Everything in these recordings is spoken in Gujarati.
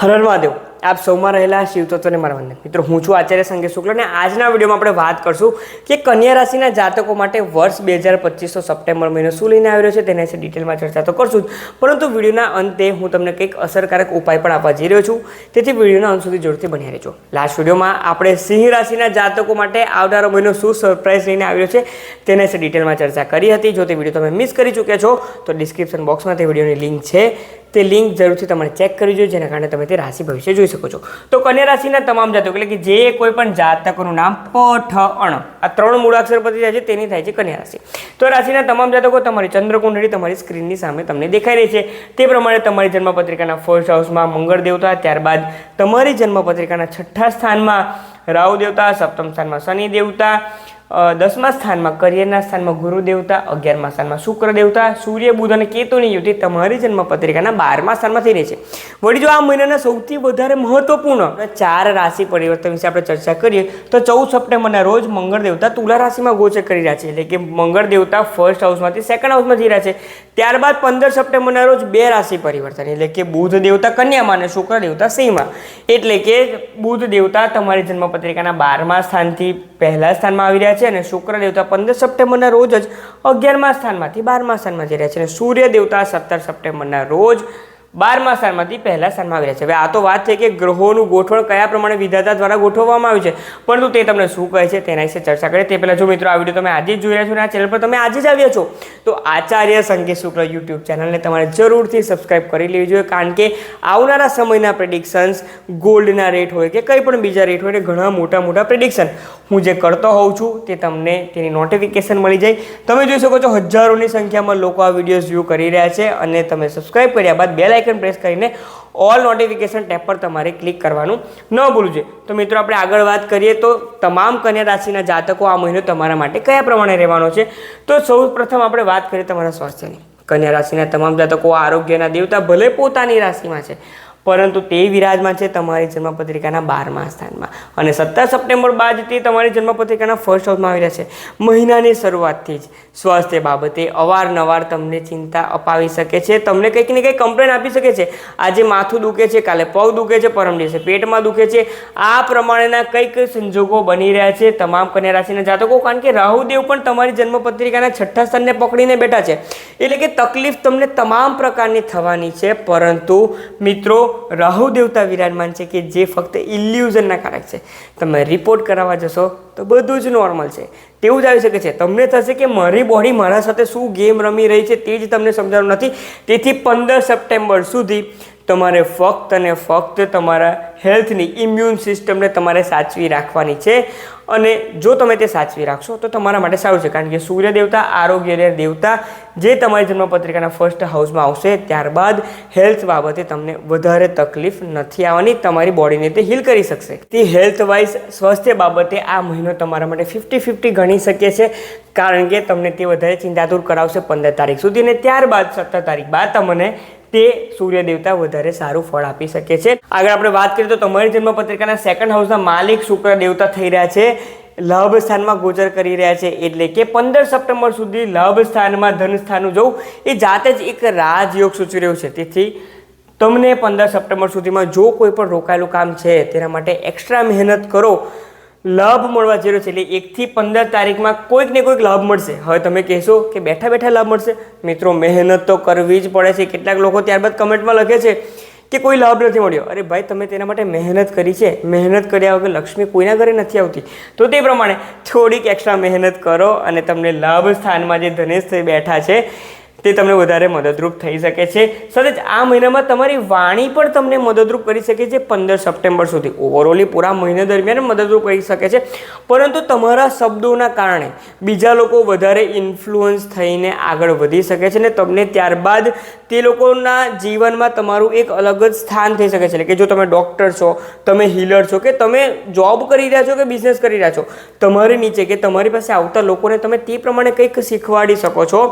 હર હર મહાદેવ આપ સૌમાં રહેલા શિવતત્વને મારા વંદન. મિત્રો, હું છું આચાર્ય સંગે શુક્લ અને આજના વિડીયોમાં આપણે વાત કરશું કે કન્યા રાશિના જાતકો માટે વર્ષ બે હજાર પચીસનો સપ્ટેમ્બર મહિનો શું લઈને આવ્યો છે તેના વિશે ડિટેલમાં ચર્ચા તો કરશું પરંતુ વિડીયોના અંતે હું તમને કંઈક અસરકારક ઉપાય પણ આપવા જઈ રહ્યો છું. તેથી વિડીયોના અંત સુધી જરૂરથી બની રહેજો. લાસ્ટ વિડીયોમાં આપણે સિંહ રાશિના જાતકો માટે આવનારો મહિનો શું સરપ્રાઈઝ લઈને આવ્યો છે તેના વિશે ડિટેલમાં ચર્ચા કરી હતી. જો તે વીડિયો તમે મિસ કરી ચૂક્યા છો, તો ડિસ્ક્રિપ્શન બોક્સમાં તે વિડીયોની લિંક છે. તે લિંક જરૂરથી તમારે ચેક કરવી જોઈએ, જેના કારણે તમે તે રાશિ ભવિષ્ય જોઈ શકો છો. તો કન્યા રાશિના તમામ જાતકો, એટલે કે જે કોઈ પણ જાતકોનું નામ પ ઠ અણ આ ત્રણ મૂળાક્ષર પરથી જાય છે, તેની થાય છે કન્યા રાશિ. તો રાશિના તમામ જાતકો, તમારી ચંદ્રકુંડળી તમારી સ્ક્રીનની સામે તમને દેખાઈ રહી છે. તે પ્રમાણે તમારી જન્મપત્રિકાના ફર્સ્ટ હાઉસમાં મંગળ દેવતા, ત્યારબાદ તમારી જન્મપત્રિકાના છઠ્ઠા સ્થાનમાં રાહુ દેવતા, સપ્તમ સ્થાનમાં શનિ દેવતા દસમા સ્થાનમાં, કરિયરના સ્થાનમાં ગુરુ દેવતા અગિયારમા સ્થાનમાં શુક્ર દેવતા સૂર્ય, બુધ અને કેતુની યુતિ તમારી જન્મ પત્રિકાના બારમા સ્થાનમાં થઈ રહી છે. વળી જો આ મહિનાના સૌથી વધારે મહત્વપૂર્ણ ચાર રાશિ પરિવર્તન વિશે આપણે ચર્ચા કરીએ, તો ચૌદ સપ્ટેમ્બરના રોજ મંગળ દેવતા તુલા રાશિમાં ગોચર કરી રહ્યા છે. એટલે કે મંગળ દેવતા ફર્સ્ટ હાઉસમાંથી સેકન્ડ હાઉસમાં જઈ રહ્યા છે. ત્યારબાદ પંદર સપ્ટેમ્બરના રોજ બે રાશિ પરિવર્તન, એટલે કે બુધ દેવતા કન્યામાં અને શુક્ર દેવતા સિંહમાં. એટલે કે બુધ દેવતા તમારી જન્મપત્રિકાના બારમા સ્થાનથી પહેલા સ્થાનમાં આવી રહ્યા છે. અને શુક્ર દેવતા પંદર સપ્ટેમ્બરના રોજ જ અગિયારમા સ્થાનમાંથી બારમા સ્થાનમાં જઈ રહ્યા છે અને સૂર્ય દેવતા સત્તર સપ્ટેમ્બરના રોજ બારમા સ્થાનમાંથી પહેલા સ્થાનમાં રહ્યા છે. હવે આ તો વાત છે કે ગ્રહોનું ગોઠવણ કયા પ્રમાણે વિધાતા દ્વારા ગોઠવવામાં આવ્યું છે. પરંતુ તે તમને શું કહે છે તેના વિશે ચર્ચા કરીએ. તે પહેલાં જો મિત્રો આ વીડિયો તમે આજે જ જોઈ રહ્યા છો અને આ ચેનલ પર તમે આજે જ આવ્યા છો, તો આચાર્ય સંગીત શુક્લ યુટ્યુબ ચેનલને તમારે જરૂરથી સબસ્ક્રાઇબ કરી લેવી જોઈએ. કારણ કે આવનારા સમયના પ્રેડિક્શન્સ ગોલ્ડના રેટ હોય કે કંઈ પણ બીજા રેટ હોય ને ઘણા મોટા મોટા પ્રેડિક્શન હું જે કરતો હોઉં છું તે તમને તેની નોટિફિકેશન મળી જાય. તમે જોઈ શકો છો હજારોની સંખ્યામાં લોકો આ વિડીયોઝ વ્યૂ કરી રહ્યા છે અને તમે સબસ્ક્રાઇબ કર્યા બાદ બેલ આઇકન પ્રેસ કરીને ઓલ નોટિફિકેશન ટેપ પર તમારે ક્લિક કરવાનું ન ભૂલવું જોઈએ તો મિત્રો, આપણે આગળ વાત કરીએ તો તમામ કન્યા રાશિના જાતકો આ મહિનો તમારા માટે કયા પ્રમાણે રહેવાનો છે? તો સૌ પ્રથમ આપણે વાત કરીએ તમારા સ્વાસ્થ્યની. કન્યા રાશિના તમામ જાતકો આરોગ્યના દેવતા ભલે પોતાની રાશિમાં છે પરંતુ તે વિરાજમાન છે તમારી જન્મપત્રિકાના બારમા સ્થાનમાં. અને સત્તર સપ્ટેમ્બર બાદ તે તમારી જન્મપત્રિકાના ફર્સ્ટ હાઉસમાં આવી રહ્યા છે. મહિનાની શરૂઆતથી જ સ્વાસ્થ્ય બાબતે અવારનવાર તમને ચિંતા અપાવી શકે છે. તમને કંઈક ને કંઈક કમ્પ્લેન આપી શકે છે. આજે માથું દુખે છે, કાલે પગ દુખે છે, પરમ દિવસે પેટમાં દુખે છે. આ પ્રમાણેના કંઈક સંજોગો બની રહ્યા છે તમામ કન્યા રાશિના જાતકો. કારણ કે રાહુદેવ પણ તમારી જન્મપત્રિકાના છઠ્ઠા સ્થાનને પકડીને બેઠા છે. એટલે કે તકલીફ તમને તમામ પ્રકારની થવાની છે. પરંતુ મિત્રો રાહુ દેવતા વિરાજમાન છે કે જે ફક્ત ઇલ્યુઝનના કારક છે. તમે રિપોર્ટ કરાવવા જશો તો બધું જ નોર્મલ છે. તેવું જ આવી શકે છે. તમને થશે કે મારી બોડી મારા સાથે શું ગેમ રમી રહી છે તે જ તમને સમજાવવાનું નથી. તેથી પંદર સપ્ટેમ્બર સુધી તમારે ફક્ત અને ફક્ત તમારા હેલ્થની ઇમ્યુન સિસ્ટમને તમારે સાચવી રાખવાની છે. અને જો તમે તે સાચવી રાખશો, તો તમારા માટે સારું છે. કારણ કે સૂર્ય દેવતા આરોગ્ય દેવતા, જે તમારી જન્મપત્રિકાના ફર્સ્ટ હાઉસમાં આવશે, ત્યારબાદ હેલ્થ બાબતે તમને વધારે તકલીફ નથી આવવાની. તમારી બોડીને તે હીલ કરી શકશે. તે હેલ્થ વાઇઝ સ્વાસ્થ્ય બાબતે આ મહિનો તમારા માટે ફિફ્ટી ફિફ્ટી ગણી શકે છે. કારણ કે તમને તે વધારે ચિંતા દૂર કરાવશે પંદર તારીખ સુધી. અને ત્યારબાદ સત્તર તારીખ બાદ તમને તે સૂર્ય દેવતા વધારે સારું ફળ આપી શકે છે. આગળ આપણે વાત કરીએ તો તમારી જન્મપત્રિકાના સેકન્ડ હાઉસના માલિક શુક્ર દેવતા થઈ રહ્યા છે. લાભ સ્થાનમાં ગોચર કરી રહ્યા છે. એટલે કે પંદર સપ્ટેમ્બર સુધી લાભ સ્થાનમાં ધન સ્થાનનું જવું, એ જાતે જ એક રાજયોગ સૂચવી રહ્યું છે. તેથી તમને પંદર સપ્ટેમ્બર સુધીમાં જો કોઈ પણ રોકાયેલું કામ છે, તેના માટે એક્સ્ટ્રા મહેનત કરો. લાભ મળવા જરૂર છે. એટલે એકથી પંદર તારીખમાં કોઈક ને કોઈક લાભ મળશે. હવે તમે કહેશો કે બેઠા બેઠા લાભ મળશે. મિત્રો, મહેનત તો કરવી જ પડે છે. કેટલાક લોકો ત્યારબાદ કમેન્ટમાં લખે છે કે કોઈ લાભ નથી મળ્યો. અરે ભાઈ, તમે તેના માટે મહેનત કરી છે. મહેનત કર્યા વગર લક્ષ્મી કોઈના ઘરે નથી આવતી. તો તે પ્રમાણે થોડીક એક્સ્ટ્રા મહેનત કરો અને તમને લાભ સ્થાનમાં જે ધનેશ થઈ બેઠા છે તે તમને વધારે મદદરૂપ થઈ શકે છે. સાથે આ મહિનામાં તમારી વાણી પણ તમને મદદરૂપ કરી શકે છે. પંદર સપ્ટેમ્બર સુધી ઓવરઓલી પૂરા મહિના દરમિયાન મદદરૂપ કરી શકે છે. પરંતુ તમારા શબ્દોના કારણે બીજા લોકો વધારે ઇન્ફ્લુઅન્સ થઈને આગળ વધી શકે છે ને તમને ત્યારબાદ તે લોકોના જીવનમાં તમારું એક અલગ જ સ્થાન થઈ શકે છે. એટલે કે જો તમે ડૉક્ટર છો, તમે હીલર છો, કે તમે જોબ કરી રહ્યા છો, કે બિઝનેસ કરી રહ્યા છો, તમારી નીચે કે તમારી પાસે આવતા લોકોને તમે તે પ્રમાણે કંઈક શીખવાડી શકો છો.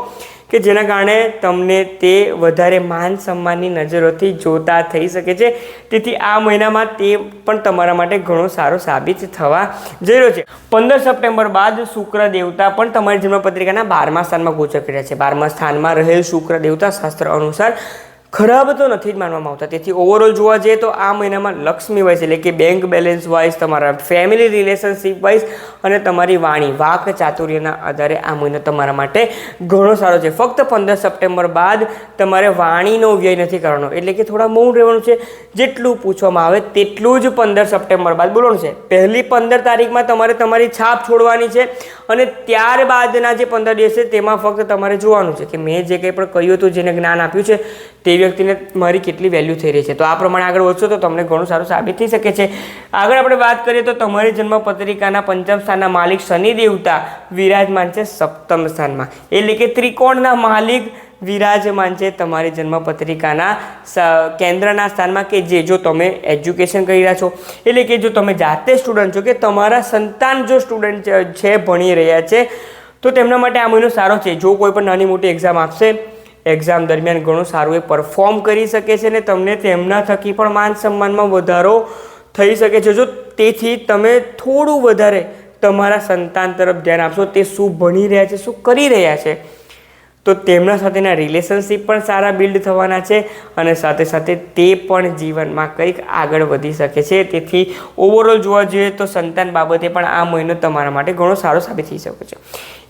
કે જેના કારણે તમને તે વધારે માન સન્માનની નજરોથી જોતા થઈ શકે છે. તેથી આ મહિનામાં તે પણ તમારા માટે ઘણો સારો સાબિત થવા જઈ રહ્યો છે. પંદર સપ્ટેમ્બર બાદ શુક્ર દેવતા પણ તમારી જન્મપત્રિકાના બારમા સ્થાનમાં ગોચર કર્યા છે. બારમા સ્થાનમાં રહેલ શુક્ર દેવતા શાસ્ત્ર અનુસાર ખરાબ તો નથી જ માનવામાં આવતા. તેથી ઓવરઓલ જોવા જઈએ તો આ મહિનામાં લક્ષ્મી વાઇઝ એટલે કે બેંક બેલેન્સ વાઇઝ તમારા ફેમિલી રિલેશનશિપ વાઇઝ અને તમારી વાણી, વાક ચાતુર્યના આધારે આ મહિનો તમારા માટે ઘણો સારો છે. ફક્ત પંદર સપ્ટેમ્બર બાદ તમારે વાણીનો વ્યય નથી કરવાનો. એટલે કે થોડા મૌન રહેવાનું છે. જેટલું પૂછવામાં આવે તેટલું જ પંદર સપ્ટેમ્બર બાદ બોલવાનું છે. પહેલી પંદર તારીખમાં તમારે તમારી છાપ છોડવાની છે અને ત્યારબાદના જે પંદર દિવસ છે તેમાં ફક્ત તમારે જોવાનું છે કે મેં જે કંઈ પણ કહ્યું હતું, જેને જ્ઞાન આપ્યું છે તે વ્યક્તિને મારી કેટલી વેલ્યુ થઈ રહી છે. તો આ પ્રમાણે આગળ વધશો તો તમને ઘણું સારું સાબિત થઈ શકે છે. આગળ આપણે વાત કરીએ તો તમારી જન્મ પત્રિકાના પંચમ સ્થાનના માલિક શનિ દેવતા વિરાજમાન છે સપ્તમ સ્થાનમાં. એટલે કે ત્રિકોણના માલિક વિરાજમાન છે તમારી જન્મ પત્રિકાના કેન્દ્રના સ્થાનમાં કે જે, જો તમે એજ્યુકેશન કરી રહ્યા છો. એટલે કે જો તમે જાતે સ્ટુડન્ટ છો કે તમારા સંતાન જો સ્ટુડન્ટ છે ભણી રહ્યા છે, તો તેમના માટે આ મહિનો સારો છે. જો કોઈ પણ નાની મોટી એક્ઝામ આપશે એક્ઝામ દરમિયાન ઘણું સારું એ પરફોર્મ કરી શકે છે અને તમને તેમના થકી પણ માન સન્માનમાં વધારો થઈ શકે છે. જો તેથી તમે થોડું વધારે તમારા સંતાન તરફ ધ્યાન આપશો, તે શું ભણી રહ્યા છે, શું કરી રહ્યા છે, તો તેમના સાથેના રિલેશનશિપ પણ સારા બિલ્ડ થવાના છે અને સાથે સાથે તે પણ જીવનમાં કંઈક આગળ વધી શકે છે. તેથી ઓવરઓલ જોવા જોઈએ તો સંતાન બાબતે પણ આ મહિનો તમારા માટે ઘણો સારો સાબિત થઈ શકે છે.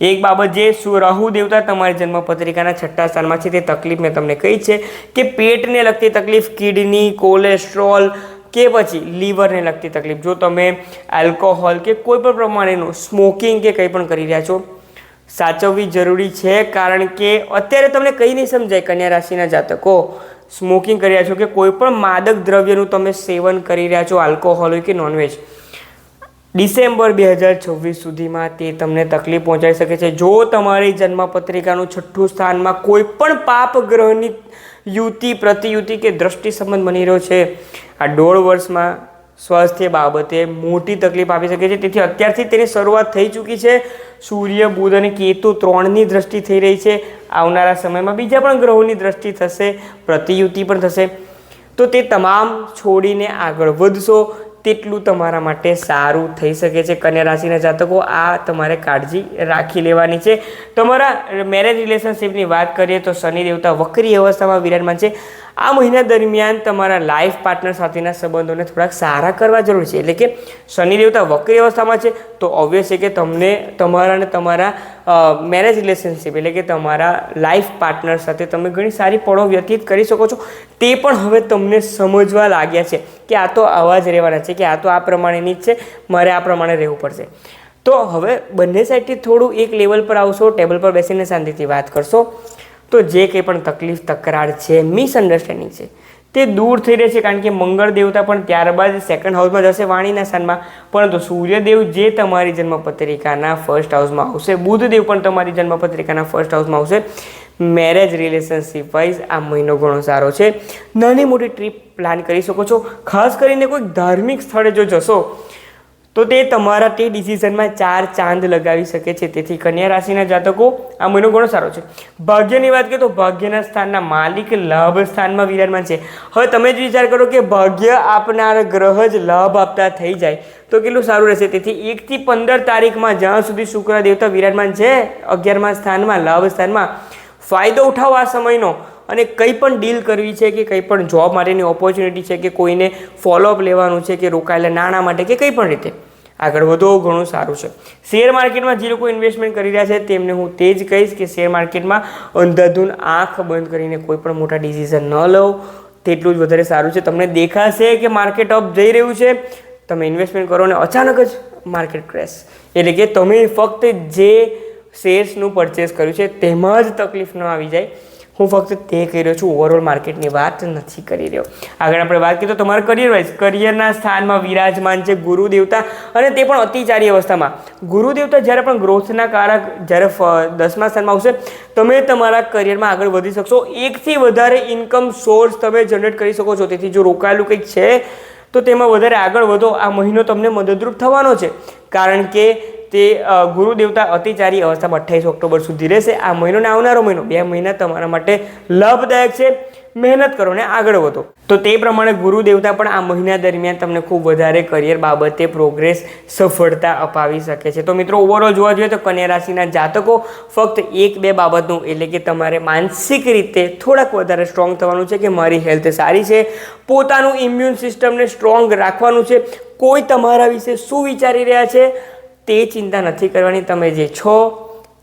એક બાબત જે રાહુ દેવતા તમારી જન્મ પત્રિકાના છઠ્ઠા સ્થાનમાં છે તે તકલીફ મેં તમને કહી છે કે પેટને લગતી તકલીફ, કિડની, કોલેસ્ટ્રોલ કે પછી લીવરને લગતી તકલીફ. જો તમે આલ્કોહોલ કે કોઈ પણ પ્રમાણેનું સ્મોકિંગ કે કંઈ પણ કરી રહ્યા છો, સાચવવી જરૂરી છે કારણ કે અત્યારે તમને કંઈ નહીં સમજાય કન્યા રાશિના જાતકો. સ્મોકિંગ કરી રહ્યા છો કે કોઈ પણ માદક દ્રવ્યનું તમે સેવન કરી રહ્યા છો, આલ્કોહોલ હોય કે નોનવેજ. ડિસેમ્બર બે હજાર છવ્વીસ સુધીમાં તે તમને તકલીફ પહોંચાડી શકે છે. જો તમારી જન્મપત્રિકાનું છઠ્ઠું સ્થાનમાં કોઈ પણ પાપ ગ્રહની યુતિ, પ્રતિયુતિ કે દ્રષ્ટિ સંબંધ બની રહ્યો છે, આ દોઢ વર્ષમાં સ્વાસ્થ્ય બાબતે મોટી તકલીફ આપી શકે છે. તેથી અત્યારથી તેની શરૂઆત થઈ ચૂકી છે. સૂર્ય, બુધ અને કેતુ ત્રણની દ્રષ્ટિ થઈ રહી છે. આવનારા સમયમાં બીજા પણ ગ્રહોની દ્રષ્ટિ થશે, પ્રતિયુતિ પણ થશે. તો તે તમામ છોડીને આગળ વધશો. તેટલું તમારા માટે સારું થઈ શકે છે કન્યા રાશિના જાતકો. આ તમારે કાળજી રાખી લેવાની છે. તમારા મેરેજ રિલેશનશિપની વાત કરીએ તો શનિ દેવતા વક્રી અવસ્થામાં વિરાજમાન છે. આ મહિના દરમિયાન તમારા લાઈફ પાર્ટનર સાથેના સંબંધોને થોડાક સારા કરવા જરૂર છે. એટલે કે શનિ દેવતા વક્રી અવસ્થામાં છે તો ઓબ્વિયસ છે કે તમને તમારા અને તમારા મેરેજ રિલેશનશિપ એટલે કે તમારા લાઈફ પાર્ટનર સાથે તમે ઘણી સારી પળો વ્યતીત કરી શકો છો. તે પણ હવે તમને સમજવા લાગ્યા છે. કે આ તો આવા જ રહેવાના છે કે આ તો આ પ્રમાણેની જ છે, મારે આ પ્રમાણે રહેવું પડશે. તો હવે બંને સાઈડથી થોડું એક લેવલ પર આવશો ટેબલ પર બેસીને શાંતિથી વાત કરશો. તો જે કંઈ પણ તકલીફ, તકરાર છે મિસઅન્ડરસ્ટેન્ડિંગ છે, તે દૂર થઈ રહે છે કારણ કે મંગળ દેવતા પણ ત્યારબાદ સેકન્ડ હાઉસમાં જશે વાણીના સ્થાનમાં. પરંતુ સૂર્યદેવ જે તમારી જન્મપત્રિકાના ફર્સ્ટ હાઉસમાં આવશે, બુધદેવ પણ તમારી જન્મપત્રિકાના ફર્સ્ટ હાઉસમાં આવશે. મેરેજ રિલેશનશિપ વાઇઝ આ મહિનો ઘણો સારો છે. નાની મોટી ટ્રીપ પ્લાન કરી શકો છો. ખાસ કરીને કોઈ ધાર્મિક સ્થળે જો જશો, તો તે તમારા તે ડિસિઝનમાં ચાર ચાંદ લગાવી શકે છે. તેથી કન્યા રાશિના જાતકો આ મહિનો ઘણો સારો છે. ભાગ્યની વાત કરીએ તો ભાગ્યના સ્થાનના માલિક લાભ સ્થાનમાં વિરાજમાન છે. હવે તમે જ વિચાર કરો કે ભાગ્ય આપનાર ગ્રહ જ લાભ આપતા થઈ જાય, તો કેટલું સારું રહેશે? તેથી એકથી પંદર તારીખમાં જ્યાં સુધી શુક્ર દેવતા વિરાજમાન છે, અગિયારમા સ્થાનમાં, લાભ સ્થાનમાં ફાયદો ઉઠાવો આ સમયનો અને કંઈ પણ ડીલ કરવી છે કે કંઈ પણ જોબ માટેની ઓપોર્ચ્યુનિટી છે કે કોઈને ફોલોઅપ લેવાનું છે કે રોકાયેલા નાણાં માટે કે કંઈ પણ રીતે. આગળ વધો, ઘણું સારું છે. શેર માર્કેટમાં જે લોકો ઇન્વેસ્ટમેન્ટ કરી રહ્યા છે તેમને હું તે જ કહીશ કે શેર માર્કેટમાં અંધાધૂન આંખ બંધ કરીને કોઈ પણ મોટા ડિસિઝન ન લો તેટલું જ વધારે સારું છે. તમને દેખાશે કે માર્કેટ અપ જઈ રહ્યું છે. તમે ઇન્વેસ્ટમેન્ટ કરો અને અચાનક જ માર્કેટ ક્રેશ એટલે કે તમે ફક્ત જે શેર્સનું પરચેસ કર્યું છે. તેમાં જ તકલીફ ન આવી જાય. હું ફક્ત તે કહી રહ્યો છું ઓવરઓલ માર્કેટની વાત નથી કરી રહ્યો. આગળ આપણે વાત કરીએ તો તમારા કરિયર વાઇઝ કરિયરના સ્થાનમાં વિરાજમાન છે ગુરુ દેવતા અને તે પણ અતિચારી અવસ્થામાં. ગુરુ દેવતા જ્યારે પણ ગ્રોથના કારક જ્યારે દસમા સ્થાનમાં આવશે, તમે તમારા કરિયરમાં આગળ વધી શકશો. એકથી વધારે ઇન્કમ સોર્સ તમે જનરેટ કરી શકો છો. તેથી જો રોકાયેલું કંઈક છે, તો તેમાં વધારે આગળ વધો. આ મહિનો તમને મદદરૂપ થવાનો છે. કારણ કે તે ગુરુદેવતા ગુરુ દેવતા અતિચારી અવસ્થામાં અઠ્યાવીસ ઓક્ટોબર સુધી રહેશે. આ મહિનો ને આવનારો મહિનો, બે મહિના તમારા માટે લાભદાયક છે. મહેનત કરો ને આગળ વધો. તો તે પ્રમાણે ગુરુ દેવતા પણ આ મહિના દરમિયાન તમને ખૂબ વધારે કરિયર બાબતે પ્રોગ્રેસ સફળતા અપાવી શકે છે. તો મિત્રો ઓવરઓલ જોવા જોઈએ તો કન્યા રાશિના જાતકો ફક્ત એક બે બાબતનું, એટલે કે તમારે માનસિક રીતે થોડાક વધારે સ્ટ્રોંગ થવાનું છે કે મારી હેલ્થ સારી છે. પોતાનું ઇમ્યુન સિસ્ટમને સ્ટ્રોંગ રાખવાનું છે. કોઈ તમારા વિશે શું વિચારી રહ્યા છે? તે ચિંતા નથી કરવાની. તમે જે છો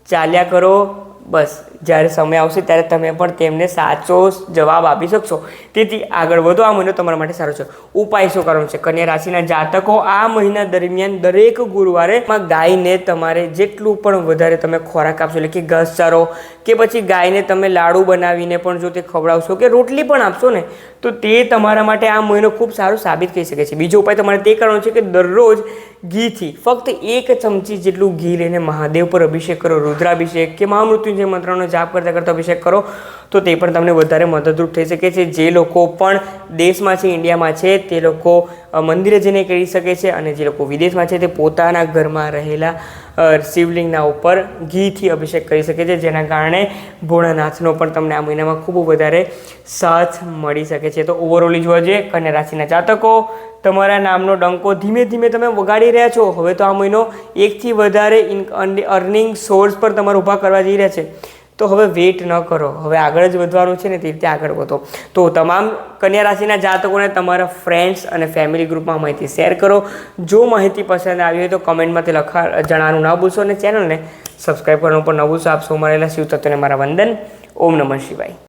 ચાલ્યા કરો. બસ. જ્યારે સમય આવશે ત્યારે તમે પણ તેમને સાચો જવાબ આપી શકશો. તેથી આગળ વધો, આ મહિનો તમારા માટે સારો છે. ઉપાય શું કરવાનો છે? કન્યા રાશિના જાતકો આ મહિના દરમિયાન દરેક ગુરુવારે ગાયને તમારે જેટલું પણ વધારે તમે ખોરાક આપશો, એટલે કે ઘાસચારો કે પછી ગાયને તમે લાડુ બનાવીને પણ જો તે ખવડાવશો કે રોટલી પણ આપશો ને, તો તે તમારા માટે આ મહિનો ખૂબ સારું સાબિત થઈ શકે છે. બીજો ઉપાય તમારે તે કરવાનો છે કે દરરોજ ઘીથી ફક્ત એક ચમચી જેટલું ઘી લઈને મહાદેવ પર અભિષેક કરો, રુદ્રાભિષેક કે મહામૃત્યુંજય મંત્રનો જાપ કરતા કરતા અભિષેક કરો, તો તે પણ તમને વધારે મદદરૂપ થઈ શકે છે. જે લોકો પણ દેશમાં છે, ઇન્ડિયામાં છે, તે લોકો મંદિરે જઈને કરી શકે છે અને જે લોકો વિદેશમાં છે, તે પોતાના ઘરમાં રહેલા શિવલિંગના ઉપર ઘીથી અભિષેક કરી શકે છે, જેના કારણે ભોળાનાથનો પણ તમને આ મહિનામાં ખૂબ વધારે સાથ મળી શકે છે. તો ઓવરઓલી જોવા જઈએ, કન્યા રાશિના જાતકો, તમારા નામનો ડંકો ધીમે ધીમે તમે વગાડી રહ્યા છો. હવે તો આ મહિનો એકથી વધારે અર્નિંગ સોર્સ પર તમારે ઊભા કરવા જઈ રહ્યા છે. તો હવે વેઇટ ન કરો. હવે આગળ જ વધવાનું છે ને તે રીતે આગળ વધો. તો તમામ કન્યા રાશિના જાતકોને તમારા ફ્રેન્ડ્સ અને ફેમિલી ગ્રુપમાં માહિતી શેર કરો. જો માહિતી પસંદ આવી હોય તો કમેન્ટમાં તે લખા જણાવવાનું ન ભૂલશો અને ચેનલને સબસ્ક્રાઈબ કરવાનું પણ ન ભૂલશો. આપ મળેલા શિવ તત્વને મારા વંદન. ઓમ નમઃ શિવાય.